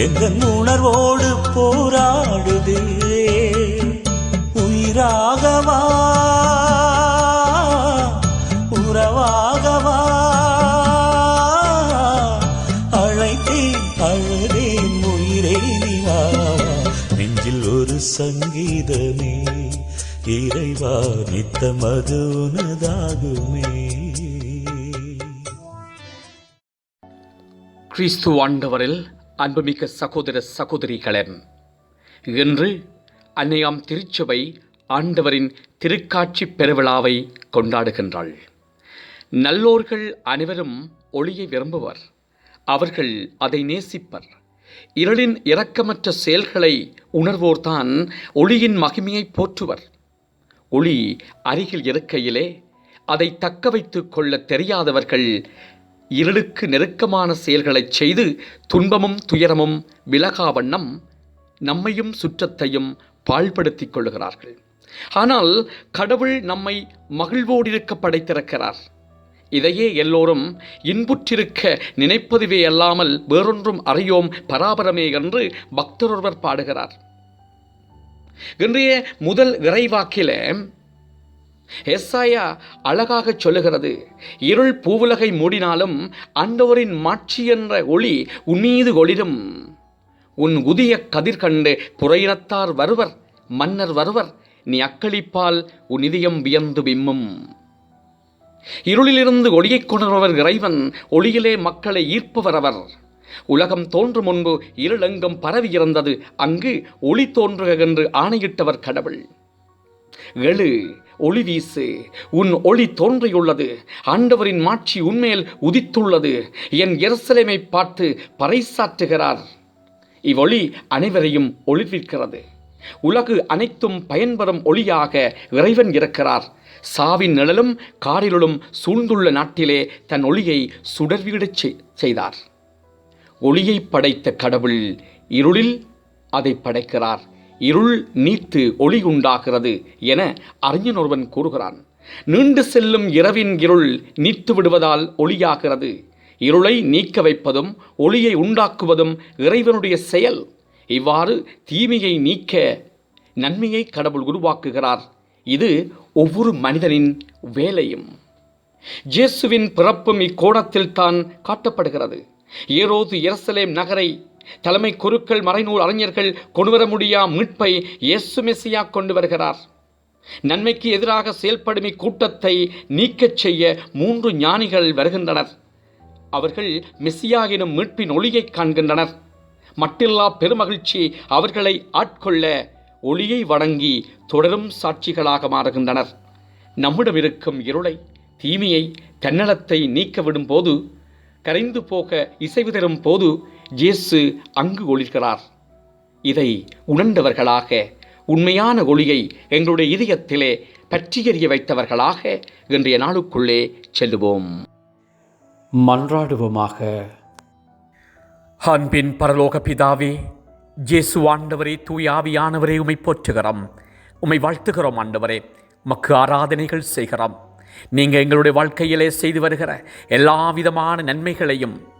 எந்த உணர்வோடு போராடுதே? உயிராகவா? உறவாகவா? அழைத்தேன் அழுதேன் உயிரே நிவாவா நெஞ்சில் ஒரு சங்கீதமே இறைவா நித்த மதுனதாகுமே கிறிஸ்து ஆண்டவரில் அன்புமிக்க சகோதர சகோதரிகளன் இன்று அன்னையாம் திருச்சபை ஆண்டவரின் திருக்காட்சி பெருவிழாவை கொண்டாடுகின்றாள். நல்லோர்கள் அனைவரும் ஒளியை விரும்புவர் அவர்கள் அதை நேசிப்பர். இருளின் இரக்கமற்ற செயல்களை உணர்வோர்தான் ஒளியின் மகிமையை போற்றுவர். ஒளி அருகில் இருக்கையிலே அதை தக்க வைத்து கொள்ள தெரியாதவர்கள் இருளுக்கு நெருக்கமான செயல்களைச் செய்து துன்பமும் துயரமும் விலகாவண்ணம் நம்மையும் சுற்றத்தையும் பாழ்படுத்தி கொள்ளுகிறார்கள். ஆனால் கடவுள் நம்மை மகிழ்வோடிருக்க படைத்திருக்கிறார் இதையே எல்லோரும் இன்புற்றிருக்க நினைப்பதுவே அல்லாமல் வேறொன்றும் அறியோம் பராபரமே என்று பக்தரொருவர் பாடுகிறார். இன்றைய முதல் விரைவாக்கில எஸ்ஐயா அழகாக சொல்லுகிறது இருள் பூவுலகை மூடினாலும் ஆண்டவரின் மாட்சி என்ற ஒளி உன்மீது ஒளிரும். உன் உதிய கதிர் கண்டு புறையினத்தார் வருவர் மன்னர் வருவர் நீ அக்களிப்பால் உன் இதயம் வியந்து விம்மும். இருளிலிருந்து ஒளியைக் கொணர்பவர் இறைவன் ஒளியிலே மக்களை ஈர்ப்பவர் அவர். உலகம் தோன்றும் முன்பு இருளெங்கும் பரவியிருந்தது அங்கு ஒளி தோன்றுக என்று ஆணையிட்டவர் கடவுள். எழு ஒளி வீசு. உன் ஒளி தோன்றியுள்ளது. ஆண்டவரின் மாட்சி உன்மேல் உதித்துள்ளது. என் எருசலேமை பார்த்து பறைசாற்றுகிறார். இவ்வொளி அனைவரையும் ஒளிர்விக்கிறது. உலகு அனைத்தும் பயன்பெறும் ஒளியாக இறைவன் இருக்கிறார். சாவின் நிழலும் காரிருளும் சூழ்ந்துள்ள நாட்டிலே தன் ஒளியை சுடர்வீடச் செய்தார். ஒளியை படைத்த கடவுள் இருளில் அதை படைக்கிறார். இருள் நீத்து ஒளி உண்டாகிறது என அறிஞன் ஒருவன் கூறுகிறான். நீண்டு செல்லும் இரவின் இருள் நீத்து விடுவதால் ஒளியாகிறது. இருளை நீக்க வைப்பதும் ஒளியை உண்டாக்குவதும் இறைவனுடைய செயல். இவ்வாறு தீமையை நீக்க நன்மையை கடவுள் உருவாக்குகிறார். இது ஒவ்வொரு மனிதனின் வேலையும். இயேசுவின் பிறப்பும் இக்கோணத்தில் தான் காட்டப்படுகிறது. ஏரோது எருசலேம் நகரை தலைமை குருக்கள் மறைநூல் அறிஞர்கள் கொண்டுவர முடியா மீட்பை இயேசு மெசியா கொண்டு வருகிறார். நன்மைக்கு எதிராக செயல்படும் இக்கூட்டத்தை நீக்கச் செய்ய மூன்று ஞானிகள் வருகின்றனர். அவர்கள் மெசியா எனும் மீட்பின் ஒளியைக் காண்கின்றனர். மட்டில்லா பெருமகிழ்ச்சி அவர்களை ஆட்கொள்ள ஒளியை வணங்கி தொடரும் சாட்சிகளாக மாறுகின்றனர். நம்மிடம் இருக்கும் இருளை தீமையை தன்னலத்தை நீக்க விடும் போது கரைந்து போக இசைவு தரும் போது இயேசு அங்கு ஒளிர்கிறார். இதை உணர்ந்தவர்களாக உண்மையான ஒளியை எங்களுடைய இதயத்திலே பற்றியறிய வைத்தவர்களாக இன்றைய நாளுக்குள்ளே செல்லுவோம். மன்றாடுவோமாக. அன்பின் பரலோக பிதாவே இயேசு ஆண்டவரே தூயாவியானவரே உமை போற்றுகிறோம். உமை வாழ்த்துகிறோம் ஆண்டவரே மக்கு ஆராதனைகள் செய்கிறோம். நீங்கள் எங்களுடைய வாழ்க்கையிலே செய்து வருகிற எல்லா விதமான நன்மைகளையும்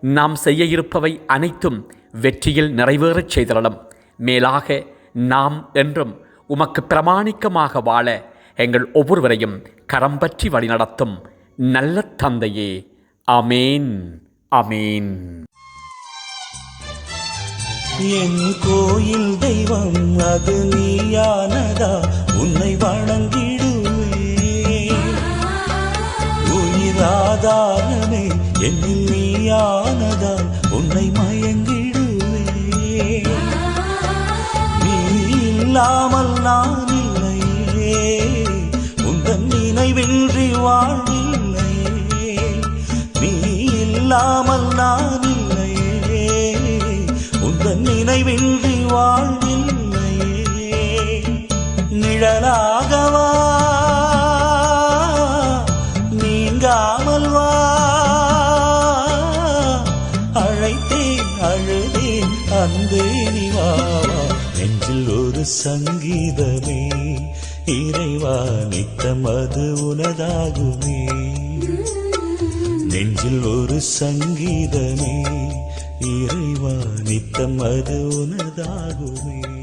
நாம் செய்ய இருப்பவை அனைத்தும் வெற்றியில் நிறைவேறச் செய்திடலாம் மேலாக நாம் என்றும் உமக்கு பிரமாணிக்கமாக வாழ எங்கள் ஒவ்வொருவரையும் கரம் பற்றி வழிநடத்தும் நல்ல தந்தையே. அமேன் அமேன் என் கோயில் தெய்வம் அது நீயானதா? உன்னை வணங்கிடுவே உயிராதா என்னில் நீயானதா உன்னை மயங்கிடுவே நீ இல்லாமல் நான் இல்லையே உந்தன் நினைவின்றி வாழ்வில்லையே நீ இல்லாமல் நான் இல்லையே உந்தன் நினைவின்றி வாழ்வில்லையே நிழலாகவா அழுதேன் அன்பே நிவாவா நெஞ்சில் ஒரு சங்கீதமே இறைவா நித்தம் அது உனதாகுமே. நெஞ்சில் ஒரு சங்கீதமே இறைவா நித்தம் அது உனதாகுமே.